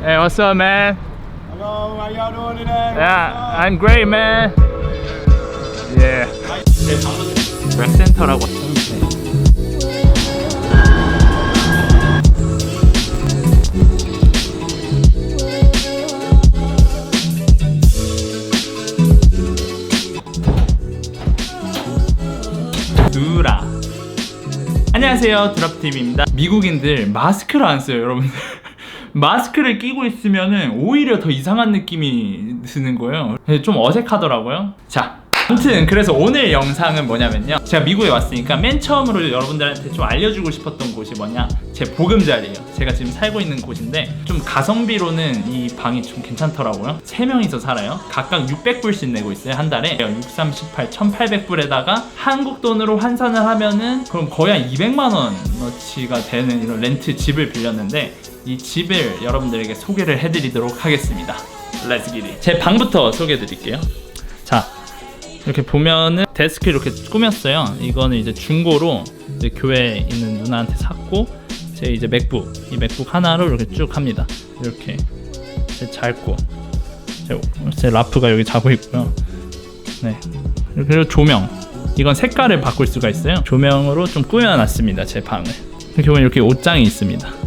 Hey, what's up, man? Hello, how y'all doing today? Yeah, I'm great, man. Yeah. 랩센터라고. 두라. 안녕하세요, 드랍팀입니다. 미국인들 마스크를 안 써요, 여러분들. 마스크를 끼고 있으면은 오히려 더 이상한 느낌이 드는 거예요. 좀 어색하더라고요. 자, 아무튼 그래서 오늘 영상은 뭐냐면요. 제가 미국에 왔으니까 맨 처음으로 여러분들한테 좀 알려주고 싶었던 곳이 뭐냐? 제 보금자리예요. 제가 지금 살고 있는 곳인데 좀 가성비로는 이 방이 좀 괜찮더라고요. 세 명이서 살아요. 각각 600불씩 내고 있어요 한 달에. 6, 38, 1,800불에다가 한국 돈으로 환산을 하면은 그럼 거의 한 200만 원어치가 되는 이런 렌트 집을 빌렸는데 이 집을 여러분들에게 소개를 해드리도록 하겠습니다. Let's get it. 제 방부터 소개해드릴게요. 자, 이렇게 보면은 데스크 이렇게 꾸몄어요. 이거는 이제 중고로 이제 교회에 있는 누나한테 샀고 제 이제 맥북 이 맥북 하나로 이렇게 쭉 합니다. 이렇게 제 짧고 제, 제 라프가 여기 자고 있고요. 네 그리고 조명 이건 색깔을 바꿀 수가 있어요. 조명으로 좀 꾸며놨습니다. 제 방을 이렇게 보면 이렇게 옷장이 있습니다.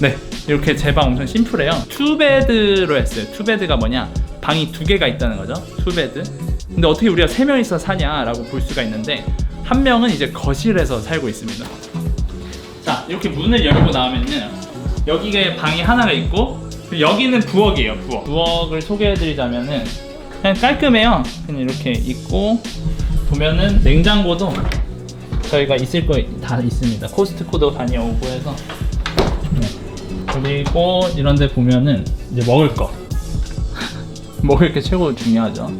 네 이렇게 제 방 엄청 심플해요. 투베드로 했어요. 투베드가 뭐냐? 방이 두 개가 있다는 거죠. 투베드. 근데 어떻게 우리가 세 명이서 사냐라고 볼 수가 있는데 한 명은 이제 거실에서 살고 있습니다. 자 이렇게 문을 열고 나오면은 여기에 방이 하나가 있고 여기는 부엌이에요 부엌. 부엌을 소개해드리자면은 그냥 깔끔해요. 그냥 이렇게 있고 보면은 냉장고도 저희가 있을 거 다 있습니다. 코스트코도 다녀오고 해서 그리고 이런 데 보면은 이제 먹을 거. 먹을 게 최고 중요하죠.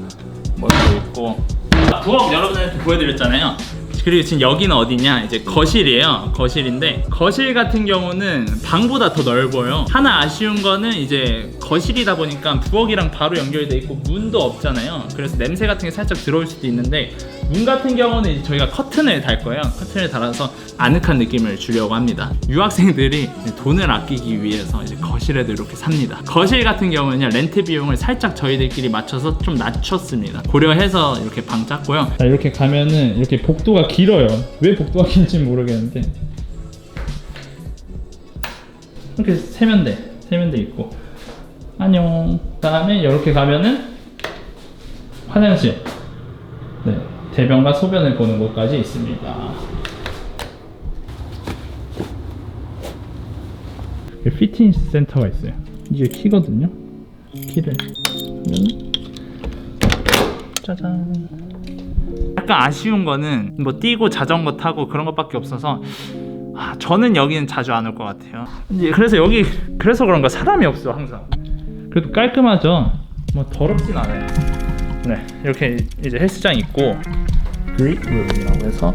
먹을 거 있고. 아, 부엌 여러분한테 보여드렸잖아요. 그리고 지금 여기는 어디냐? 이제 거실이에요. 거실인데 거실 같은 경우는 방보다 더 넓어요. 하나 아쉬운 거는 이제 거실이다 보니까 부엌이랑 바로 연결돼 있고 문도 없잖아요. 그래서 냄새 같은 게 살짝 들어올 수도 있는데 문 같은 경우는 저희가 커튼을 달 거예요. 커튼을 달아서 아늑한 느낌을 주려고 합니다. 유학생들이 돈을 아끼기 위해서 이제 거실에도 이렇게 삽니다. 거실 같은 경우는 렌트 비용을 살짝 저희들끼리 맞춰서 좀 낮췄습니다. 고려해서 이렇게 방 짰고요. 자 이렇게 가면은 이렇게 복도가 길어요. 왜 복도가 긴지 모르겠는데. 이렇게 세면대 세면대 있고 안녕. 그 다음에 이렇게 가면은 화장실. 네 대변과 소변을 보는 곳까지 있습니다. 피트니스 센터가 있어요. 이게 키거든요. 키를 짜잔. 약간 아쉬운 거는 뭐 뛰고 자전거 타고 그런 것밖에 없어서 아, 저는 여기는 자주 안 올 것 같아요. 그래서 여기 그래서 그런가? 사람이 없어 항상. 그래도 깔끔하죠. 뭐 더럽진 않아요. 네 이렇게 이제 헬스장 있고 그립룸이라고 해서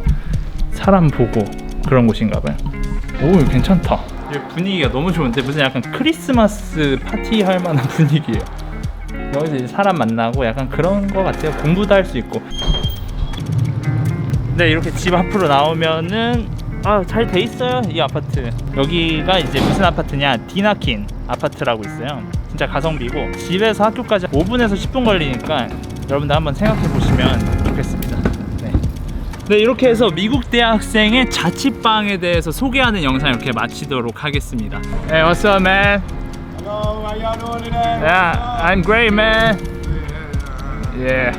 사람 보고 그런 곳인가봐요. 오 괜찮다. 분위기가 너무 좋은데 무슨 약간 크리스마스 파티 할 만한 분위기예요. 여기서 이제 사람 만나고 약간 그런 거 같아요. 공부도 할 수 있고. 네 이렇게 집 앞으로 나오면은 아 잘 돼 있어요 이 아파트. 여기가 이제 무슨 아파트냐? 디나킨 아파트라고 있어요. 진짜 가성비고. 집에서 학교까지 5분에서 10분 걸리니까 여러분들 한번 생각해 보시면 좋겠습니다. 네. 네 이렇게 해서 미국 대학생의 자취방에 대해서 소개하는 영상 이렇게 마치도록 하겠습니다. Hey what's up man? Hello, how y'all doing today? Yeah I'm great man. Yeah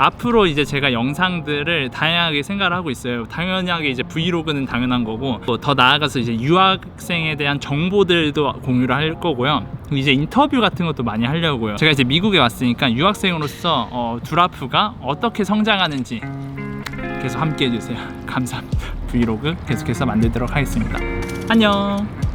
앞으로 이제 제가 영상들을 다양하게 생각을 하고 있어요. 당연하게 이제 브이로그는 당연한 거고 또 더 나아가서 이제 유학생에 대한 정보들도 공유를 할 거고요. 이제 인터뷰 같은 것도 많이 하려고요. 제가 이제 미국에 왔으니까 유학생으로서 어, 두라프가 어떻게 성장하는지 계속 함께 해주세요. 감사합니다. 브이로그 계속해서 만들도록 하겠습니다. 안녕.